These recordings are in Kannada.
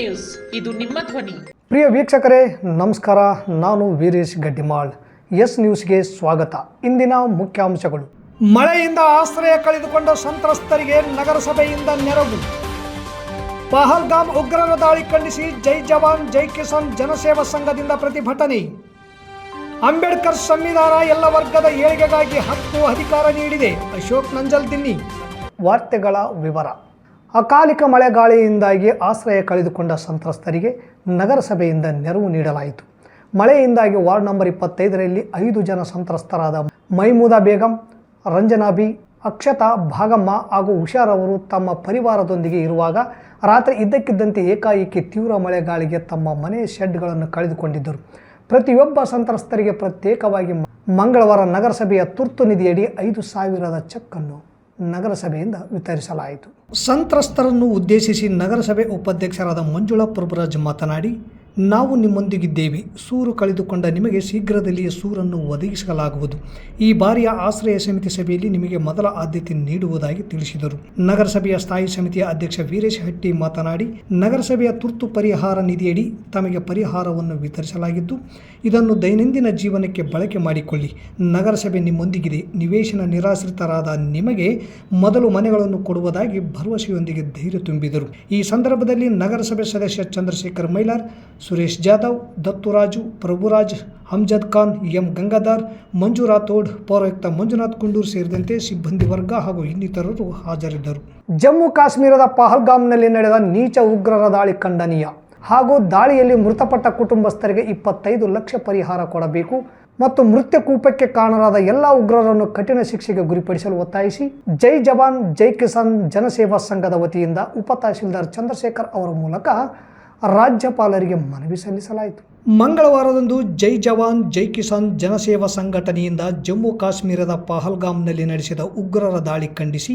ನ್ಯೂಸ್. ಇದು ನಿಮ್ಮ ಧ್ವನಿ. ಪ್ರಿಯ ವೀಕ್ಷಕರೇ, ನಮಸ್ಕಾರ. ನಾನು ವೀರೇಶ್ ಗಡ್ಡಿಮಾಳ್. ಎಸ್ ನ್ಯೂಸ್ಗೆ ಸ್ವಾಗತ. ಇಂದಿನ ಮುಖ್ಯಾಂಶಗಳು. ಮಳೆಯಿಂದ ಆಶ್ರಯ ಕಳೆದುಕೊಂಡ ಸಂತ್ರಸ್ತರಿಗೆ ನಗರಸಭೆಯಿಂದ ನೆರವು. ಪಹಲ್ಗಾಮ್ ಉಗ್ರರ ದಾಳಿ ಖಂಡಿಸಿ ಜೈ ಜವಾನ್, ಜೈ ಕಿಸಾನ್ ಜನಸೇವಾ ಸಂಘದಿಂದ ಪ್ರತಿಭಟನೆ. ಅಂಬೇಡ್ಕರ್ ಸಂವಿಧಾನ ಎಲ್ಲ ವರ್ಗದ ಏಳಿಗೆಗಾಗಿ ಹಕ್ಕು ಅಧಿಕಾರ ನೀಡಿದೆ. ಅಶೋಕ್ ನಂಜಲ್ ದಿನ್ನಿ ವಾರ್ತೆಗಳ ವಿವರ. ಅಕಾಲಿಕ ಮಳೆಗಾಳಿಯಿಂದಾಗಿ ಆಶ್ರಯ ಕಳೆದುಕೊಂಡ ಸಂತ್ರಸ್ತರಿಗೆ ನಗರಸಭೆಯಿಂದ ನೆರವು ನೀಡಲಾಯಿತು. ಮಳೆಯಿಂದಾಗಿ ವಾರ್ಡ್ ನಂಬರ್ ಇಪ್ಪತ್ತೈದರಲ್ಲಿ ಐದು ಜನ ಸಂತ್ರಸ್ತರಾದ ಮೈಮೂದಾ ಬೇಗಂ, ರಂಜನಾ ಬಿ, ಅಕ್ಷತಾ ಭಾಗಮ್ಮ ಹಾಗೂ ಹುಷಾರವರು ತಮ್ಮ ಪರಿವಾರದೊಂದಿಗೆ ಇರುವಾಗ ರಾತ್ರಿ ಇದ್ದಕ್ಕಿದ್ದಂತೆ ಏಕಾಏಕಿ ತೀವ್ರ ಮಳೆಗಾಳಿಗೆ ತಮ್ಮ ಮನೆ ಶೆಡ್ಗಳನ್ನು ಕಳೆದುಕೊಂಡಿದ್ದರು. ಪ್ರತಿಯೊಬ್ಬ ಸಂತ್ರಸ್ತರಿಗೆ ಪ್ರತ್ಯೇಕವಾಗಿ ಮಂಗಳವಾರ ನಗರಸಭೆಯ ತುರ್ತು ನಿಧಿಯಡಿ ಐದು ಸಾವಿರದ ಚೆಕ್ ಅನ್ನು ನಗರಸಭೆಯಿಂದ ವಿತರಿಸಲಾಯಿತು. ಸಂತ್ರಸ್ತರನ್ನು ಉದ್ದೇಶಿಸಿ ನಗರಸಭೆ ಉಪಾಧ್ಯಕ್ಷರಾದ ಮಂಜುಳಾ ಪ್ರಭುರಾಜ್ ಮಾತನಾಡಿ ನಾವು ನಿಮ್ಮೊಂದಿಗಿದ್ದೇವೆ. ಸೂರು ಕಳೆದುಕೊಂಡ ನಿಮಗೆ ಶೀಘ್ರದಲ್ಲಿಯೇ ಸೂರನ್ನು ಒದಗಿಸಲಾಗುವುದು. ಈ ಬಾರಿಯ ಆಶ್ರಯ ಸಮಿತಿ ಸಭೆಯಲ್ಲಿ ನಿಮಗೆ ಮೊದಲ ಆದ್ಯತೆ ನೀಡುವುದಾಗಿ ತಿಳಿಸಿದರು. ನಗರಸಭೆಯ ಸ್ಥಾಯಿ ಸಮಿತಿಯ ಅಧ್ಯಕ್ಷ ವೀರೇಶ್ ಹಟ್ಟಿ ಮಾತನಾಡಿ, ನಗರಸಭೆಯ ತುರ್ತು ಪರಿಹಾರ ನಿಧಿಯಡಿ ತಮಗೆ ಪರಿಹಾರವನ್ನು ವಿತರಿಸಲಾಗಿದ್ದು, ಇದನ್ನು ದೈನಂದಿನ ಜೀವನಕ್ಕೆ ಬಳಕೆ ಮಾಡಿಕೊಳ್ಳಿ. ನಗರಸಭೆ ನಿಮ್ಮೊಂದಿಗಿದೆ. ನಿವೇಶನ ನಿರಾಶ್ರಿತರಾದ ನಿಮಗೆ ಮೊದಲು ಮನೆಗಳನ್ನು ಕೊಡುವುದಾಗಿ ಭರವಸೆಯೊಂದಿಗೆ ಧೈರ್ಯ ತುಂಬಿದರು. ಈ ಸಂದರ್ಭದಲ್ಲಿ ನಗರಸಭೆ ಸದಸ್ಯ ಚಂದ್ರಶೇಖರ್ ಮೈಲಾರ್ ಸುರೇಶ್ ಜಾಧವ್ ದತ್ತುರಾಜು ಪ್ರಭುರಾಜ್ ಹಮ್ಜದ್ ಖಾನ್, ಎಂ ಗಂಗಾಧರ್, ಮಂಜು ರಾಥೋಡ್, ಪೌರಾಯುಕ್ತ ಮಂಜುನಾಥ್ ಕುಂಡೂರ್ ಸೇರಿದಂತೆ ಸಿಬ್ಬಂದಿ ವರ್ಗ ಹಾಗೂ ಇನ್ನಿತರರು ಹಾಜರಿದ್ದರು. ಜಮ್ಮು ಕಾಶ್ಮೀರದ ಪಹಲ್ಗಾಮ್ನಲ್ಲಿ ನಡೆದ ನೀಚ ಉಗ್ರರ ದಾಳಿ ಖಂಡನೀಯ ಹಾಗೂ ದಾಳಿಯಲ್ಲಿ ಮೃತಪಟ್ಟ ಕುಟುಂಬಸ್ಥರಿಗೆ ಇಪ್ಪತ್ತೈದು ಲಕ್ಷ ಪರಿಹಾರ ಕೊಡಬೇಕು ಮತ್ತು ಮೃತ್ಯು ಕೂಪಕ್ಕೆ ಕಾರಣರಾದ ಎಲ್ಲ ಉಗ್ರರನ್ನು ಕಠಿಣ ಶಿಕ್ಷೆಗೆ ಗುರಿಪಡಿಸಲು ಒತ್ತಾಯಿಸಿ ಜೈ ಜವಾನ್, ಜೈ ಕಿಸಾನ್ ಜನಸೇವಾ ಸಂಘದ ವತಿಯಿಂದ ಉಪ ತಹಶೀಲ್ದಾರ್ ಚಂದ್ರಶೇಖರ್ ಅವರ ಮೂಲಕ ರಾಜ್ಯಪಾಲರಿಗೆ ಮನವಿ ಸಲ್ಲಿಸಲಾಯಿತು. ಮಂಗಳವಾರದಂದು ಜೈ ಜವಾನ್, ಜೈ ಕಿಸಾನ್ ಜನಸೇವಾ ಸಂಘಟನೆಯಿಂದ ಜಮ್ಮು ಕಾಶ್ಮೀರದ ಪಹಲ್ಗಾಮ್ನಲ್ಲಿ ನಡೆಸಿದ ಉಗ್ರರ ದಾಳಿ ಖಂಡಿಸಿ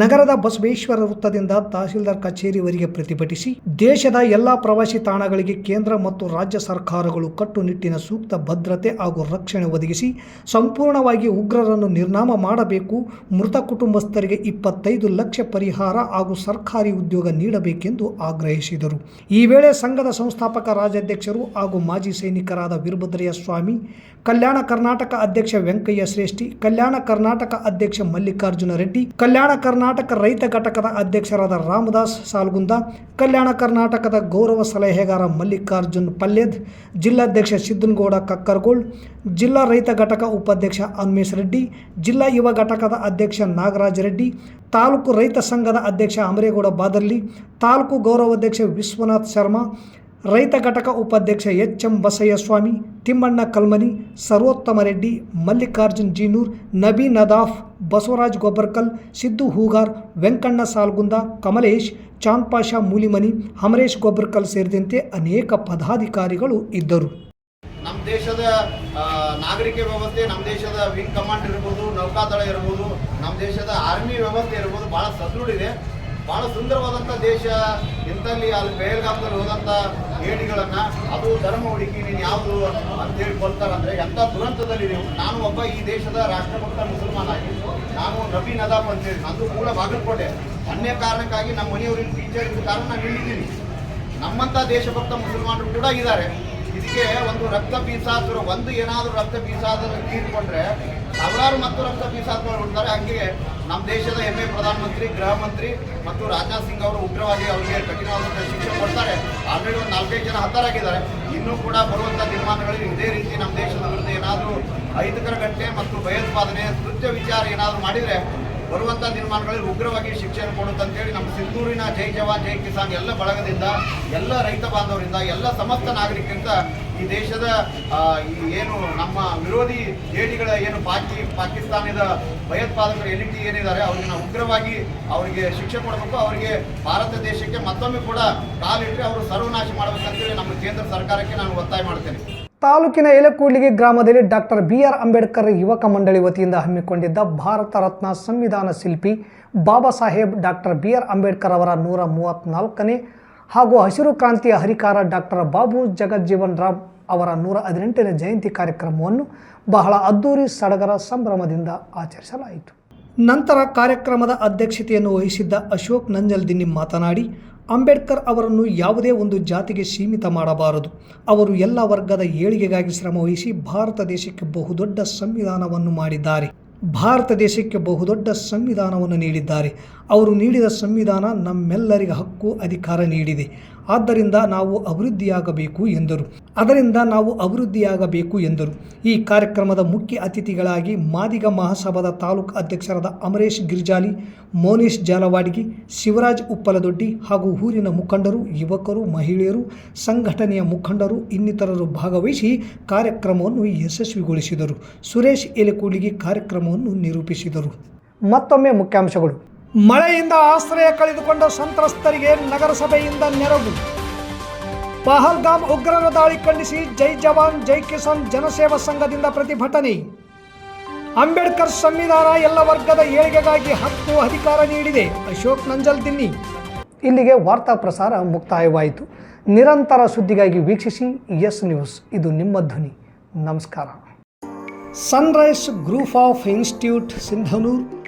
ನಗರದ ಬಸವೇಶ್ವರ ವೃತ್ತದಿಂದ ತಹಸೀಲ್ದಾರ್ ಕಚೇರಿವರೆಗೆ ಪ್ರತಿಭಟಿಸಿ ದೇಶದ ಎಲ್ಲ ಪ್ರವಾಸಿ ತಾಣಗಳಿಗೆ ಕೇಂದ್ರ ಮತ್ತು ರಾಜ್ಯ ಸರ್ಕಾರಗಳು ಕಟ್ಟುನಿಟ್ಟಿನ ಸೂಕ್ತ ಭದ್ರತೆ ಹಾಗೂ ರಕ್ಷಣೆ ಒದಗಿಸಿ ಸಂಪೂರ್ಣವಾಗಿ ಉಗ್ರರನ್ನು ನಿರ್ನಾಮ ಮಾಡಬೇಕು, ಮೃತ ಕುಟುಂಬಸ್ಥರಿಗೆ ಇಪ್ಪತ್ತೈದು ಲಕ್ಷ ಪರಿಹಾರ ಹಾಗೂ ಸರ್ಕಾರಿ ಉದ್ಯೋಗ ನೀಡಬೇಕೆಂದು ಆಗ್ರಹಿಸಿದರು. ಈ ವೇಳೆ ಸಂಘದ ಸಂಸ್ಥಾಪಕ ರಾಜ್ಯಾಧ್ಯಕ್ಷರು ಹಾಗೂ ಮಾಜಿ ಸೈನಿಕರಾದ ವೀರಭದ್ರಯ್ಯ ಸ್ವಾಮಿ, ಕಲ್ಯಾಣ ಕರ್ನಾಟಕ ಅಧ್ಯಕ್ಷ ವೆಂಕಯ್ಯ ಶ್ರೇಷ್ಠಿ, ಕಲ್ಯಾಣ ಕರ್ನಾಟಕ ಅಧ್ಯಕ್ಷ ಮಲ್ಲಿಕಾರ್ಜುನ ರೆಡ್ಡಿ, ಕಲ್ಯಾಣ ಕರ್ನಾಟಕ ರೈತ ಘಟಕದ ಅಧ್ಯಕ್ಷರಾದ ರಾಮದಾಸ್ ಸಾಲ್ಗುಂದ, ಕಲ್ಯಾಣ ಕರ್ನಾಟಕದ ಗೌರವ ಸಲಹೆಗಾರ ಮಲ್ಲಿಕಾರ್ಜುನ್ ಪಲ್ಯದ್ ಜಿಲ್ಲಾಧ್ಯಕ್ಷ ಸಿದ್ದನಗೌಡ ಕಕ್ಕರ್ಗೋಳ್, ಜಿಲ್ಲಾ ರೈತ ಘಟಕ ಉಪಾಧ್ಯಕ್ಷ ಅನ್ಮೇಶ್ ರೆಡ್ಡಿ, ಜಿಲ್ಲಾ ಯುವ ಘಟಕದ ಅಧ್ಯಕ್ಷ ನಾಗರಾಜ್ ರೆಡ್ಡಿ, ತಾಲೂಕು ರೈತ ಸಂಘದ ಅಧ್ಯಕ್ಷ ಅಮರೇಗೌಡ ಬಾದರ್ಲಿ, ತಾಲೂಕು ಗೌರವಾಧ್ಯಕ್ಷ ವಿಶ್ವನಾಥ್ ಶರ್ಮಾ ರೈತ ಘಟಕ ಉಪಾಧ್ಯಕ್ಷ ಎಚ್ ಎಂ ಬಸಯ್ಯಸ್ವಾಮಿ, ತಿಮ್ಮಣ್ಣ ಕಲ್ಮನಿ, ಸರ್ವೋತ್ತಮ ರೆಡ್ಡಿ, ಮಲ್ಲಿಕಾರ್ಜುನ್ ಜೀನೂರ್ ನಬಿ ನದಾಫ್, ಬಸವರಾಜ್ ಗೊಬ್ಬರ್ಕಲ್, ಸಿದ್ದು ಹೂಗಾರ್, ವೆಂಕಣ್ಣ ಸಾಲ್ಗುಂದ, ಕಮಲೇಶ್ ಚಾಂದ್ ಪಾಷಾ ಮೂಲಿಮನಿ, ಅಮರೇಶ್ ಗೊಬ್ಬರ್ಕಲ್ ಸೇರಿದಂತೆ ಅನೇಕ ಪದಾಧಿಕಾರಿಗಳು ಇದ್ದರು. ನಮ್ಮ ದೇಶದ ನಾಗರಿಕ ವ್ಯವಸ್ಥೆ ನಮ್ಮ ದೇಶದ ವಿಂಗ್ ಕಮಾಂಡ್ ಇರ್ಬೋದು, ನೌಕಾದಳ ಇರ್ಬೋದು ನಮ್ಮ ದೇಶದ ಆರ್ಮಿ ವ್ಯವಸ್ಥೆ ಇರ್ಬೋದು ಭಾಳ ಸದೃಢಿದೆ ಭಾಳ ಸುಂದರವಾದಂಥ ದೇಶ ಇಂಥಲ್ಲಿ ಅಲ್ಲಿ ಬೇಲ್ಗಾಮದಲ್ಲಿ ಹೋದಂಥ ಏಣಿಗಳನ್ನು, ಅದು ಧರ್ಮ ಹುಡುಕಿ ನೀನು ಯಾವುದು ಅಂತೇಳಿ ಕೊಡ್ತಾರಂದ್ರೆ ಎಂಥ ದುರಂತದಲ್ಲಿ ನೀವು, ನಾನು ಒಬ್ಬ ಈ ದೇಶದ ರಾಷ್ಟ್ರಭಕ್ತ ಮುಸಲ್ಮಾನ್ ಆಗಿದ್ದು ನಾನು ನಬಿ ಅಂತ ಅಂತೇಳಿ ನಂದು ಮೂಲ ಬಾಗಲಕೋಟೆ. ಅನ್ಯ ಕಾರಣಕ್ಕಾಗಿ ನಮ್ಮ ಮನೆಯವ್ರಿಗೆ ಟೀಚರ್ ಕಾರಣ ನಾನು ಇಲ್ಲಿದ್ದೀನಿ ನಮ್ಮಂಥ ದೇಶಭಕ್ತ ಮುಸಲ್ಮಾನರು ಕೂಡ ಇದ್ದಾರೆ. ಇದಕ್ಕೆ ಒಂದು ರಕ್ತ ಬೀಸಾದ್ರು ಒಂದು ಏನಾದರೂ ರಕ್ತ ಬೀಸಾದ್ರೆ ತೀರ್ಕೊಂಡ್ರೆ, ಸಾವಿರಾರು ಮತ್ತು ರಕ್ತ ಬೀಸಾದ್ರು ಉಂಟಾರೆ ಹಂಗೆ ನಮ್ಮ ದೇಶದ ಹೆಮ್ಮೆ ಪ್ರಧಾನಮಂತ್ರಿ, ಗೃಹ ಮಂತ್ರಿ ಮತ್ತು ರಾಜನಾಥ್ ಸಿಂಗ್ ಅವರು ಉಗ್ರವಾಗಿ ಅವರಿಗೆ ಕಠಿಣವಾದಂಥ ಶಿಕ್ಷೆ ಕೊಡ್ತಾರೆ. ಆಲ್ರೆಡಿ ಒಂದು ನಾಲ್ಕೈದು ಜನ ಹತರಾಗಿದ್ದಾರೆ. ಇನ್ನೂ ಕೂಡ ಬರುವಂಥ ತೀರ್ಮಾನಗಳಲ್ಲಿ ಇದೇ ರೀತಿ ನಮ್ಮ ದೇಶದ ವಿರುದ್ಧ ಏನಾದರೂ ಅಹಿತಕರ ಘಟನೆ ಮತ್ತು ಭಯೋತ್ಪಾದನೆ, ಕೃತ್ಯ ವಿಚಾರ ಏನಾದರೂ ಮಾಡಿದರೆ ಬರುವಂಥ ನಿರ್ಮಾಣಗಳಲ್ಲಿ ಉಗ್ರವಾಗಿ ಶಿಕ್ಷೆಯನ್ನು ಕೊಡುತ್ತಂತೇಳಿ ನಮ್ಮ ಸಿಂಧೂರಿನ ಜೈ ಜವಾನ್, ಜೈ ಕಿಸಾನ್ ಎಲ್ಲ ಬಳಗದಿಂದ, ಎಲ್ಲ ರೈತ ಬಾಂಧವರಿಂದ, ಎಲ್ಲ ಸಮಸ್ತ ನಾಗರಿಕರಿಂದ ಈ ದೇಶದ ಏನು ನಮ್ಮ ವಿರೋಧಿ ಜೇಡಿಗಳ ಏನು ಪಾಕಿ, ಪಾಕಿಸ್ತಾನದ ಭಯೋತ್ಪಾದಕರು ಎಲ್ ಟಿ ಏನಿದ್ದಾರೆ ನಾವು ಉಗ್ರವಾಗಿ ಅವರಿಗೆ ಶಿಕ್ಷೆ ಕೊಡಬೇಕು, ಅವರಿಗೆ ಭಾರತ ದೇಶಕ್ಕೆ ಮತ್ತೊಮ್ಮೆ ಕೂಡ ಕಾಲಿಟ್ಟರೆ ಅವರು ಸರ್ವನಾಶ ಮಾಡಬೇಕಂತೇಳಿ ನಮ್ಮ ಕೇಂದ್ರ ಸರ್ಕಾರಕ್ಕೆ ನಾನು ಒತ್ತಾಯ ಮಾಡ್ತೇನೆ. ತಾಲೂಕಿನ ಏಲಕೂಡ್ಲಿಗೆ ಗ್ರಾಮದಲ್ಲಿ ಡಾಕ್ಟರ್ ಬಿ ಆರ್ ಅಂಬೇಡ್ಕರ್ ಯುವಕ ಮಂಡಳಿ ವತಿಯಿಂದ ಹಮ್ಮಿಕೊಂಡಿದ್ದ ಭಾರತ ರತ್ನ ಸಂವಿಧಾನ ಶಿಲ್ಪಿ Baba Saheb doctor B R Ambedkar ಅವರ ನೂರ ಮೂವತ್ತ್ನಾಲ್ಕನೇ ಹಾಗೂ ಹಸಿರು ಕ್ರಾಂತಿಯ ಹರಿಕಾರ ಡಾಕ್ಟರ್ ಬಾಬು ಜಗಜ್ಜೀವನ್ ರಾಮ್ ಅವರ ನೂರ ಹದಿನೆಂಟನೇ ಜಯಂತಿ ಕಾರ್ಯಕ್ರಮವನ್ನು ಬಹಳ ಅದ್ದೂರಿ ಸಡಗರ ಸಂಭ್ರಮದಿಂದ ಆಚರಿಸಲಾಯಿತು. ನಂತರ ಕಾರ್ಯಕ್ರಮದ ಅಧ್ಯಕ್ಷತೆಯನ್ನು ವಹಿಸಿದ್ದ ಅಶೋಕ್ ನಂಜಲ್ದಿನ್ನಿ ಮಾತನಾಡಿ, ಅಂಬೇಡ್ಕರ್ ಅವರನ್ನು ಯಾವುದೇ ಒಂದು ಜಾತಿಗೆ ಸೀಮಿತ ಮಾಡಬಾರದು. ಅವರು ಎಲ್ಲ ವರ್ಗದ ಏಳಿಗೆಗಾಗಿ ಶ್ರಮವಹಿಸಿ ಭಾರತ ದೇಶಕ್ಕೆ ಬಹುದೊಡ್ಡ ಸಂವಿಧಾನವನ್ನು ಮಾಡಿದ್ದಾರೆ. ಭಾರತ ದೇಶಕ್ಕೆ ಬಹುದೊಡ್ಡ ಸಂವಿಧಾನವನ್ನು ನೀಡಿದ್ದಾರೆ. ಅವರು ನೀಡಿದ ಸಂವಿಧಾನ ನಮ್ಮೆಲ್ಲರಿಗೆ ಹಕ್ಕು, ಅಧಿಕಾರ ನೀಡಿದೆ. ಆದ್ದರಿಂದ ನಾವು ಅಭಿವೃದ್ಧಿಯಾಗಬೇಕು ಎಂದರು. ಅದರಿಂದ ನಾವು ಅಭಿವೃದ್ಧಿಯಾಗಬೇಕು ಎಂದರು. ಈ ಕಾರ್ಯಕ್ರಮದ ಮುಖ್ಯ ಅತಿಥಿಗಳಾಗಿ ಮಾದಿಗ ಮಹಾಸಭಾದ ತಾಲೂಕು ಅಧ್ಯಕ್ಷರಾದ ಅಮರೇಶ್ ಗಿರ್ಜಾಲಿ, ಮೋನೇಶ್ ಜಾಲವಾಡಿಗಿ, ಶಿವರಾಜ್ ಉಪ್ಪಲದೊಡ್ಡಿ ಹಾಗೂ ಊರಿನ ಮುಖಂಡರು, ಯುವಕರು, ಮಹಿಳೆಯರು, ಸಂಘಟನೆಯ ಮುಖಂಡರು ಇನ್ನಿತರರು ಭಾಗವಹಿಸಿ ಕಾರ್ಯಕ್ರಮವನ್ನು ಯಶಸ್ವಿಗೊಳಿಸಿದರು. ಸುರೇಶ್ ಎಲೆಕೂಲಿಗೆ ಕಾರ್ಯಕ್ರಮವನ್ನು ನಿರೂಪಿಸಿದರು. ಮತ್ತೊಮ್ಮೆ ಮುಖ್ಯಾಂಶಗಳು. ಮಳೆಯಿಂದ ಆಶ್ರಯ ಕಳೆದುಕೊಂಡ ಸಂತ್ರಸ್ತರಿಗೆ ನಗರಸಭೆಯಿಂದ ನೆರವು. ಪಹಲ್ಗಾಮ್ ಉಗ್ರರ ದಾಳಿ ಖಂಡಿಸಿ ಜೈ ಜವಾನ್ ಜೈ ಕಿಸಾನ್ ಜನಸೇವಾ ಸಂಘದಿಂದ ಪ್ರತಿಭಟನೆ. ಅಂಬೇಡ್ಕರ್ ಸಂವಿಧಾನ ಎಲ್ಲ ವರ್ಗದ ಏಳಿಗೆಗಾಗಿ ಹಕ್ಕು ಅಧಿಕಾರ ನೀಡಿದೆ. ಅಶೋಕ್ ನಂಜಲ್ ದಿನ್ನಿ. ಇಲ್ಲಿಗೆ ವಾರ್ತಾ ಪ್ರಸಾರ ಮುಕ್ತಾಯವಾಯಿತು. ನಿರಂತರ ಸುದ್ದಿಗಾಗಿ ವೀಕ್ಷಿಸಿ ಎಸ್ ನ್ಯೂಸ್. ಇದು ನಿಮ್ಮ ಧ್ವನಿ. ನಮಸ್ಕಾರ. Sunrise group of institute Sindhanur.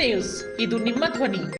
S ಇದು ನಿಮ್ಮ ಧ್ವನಿ.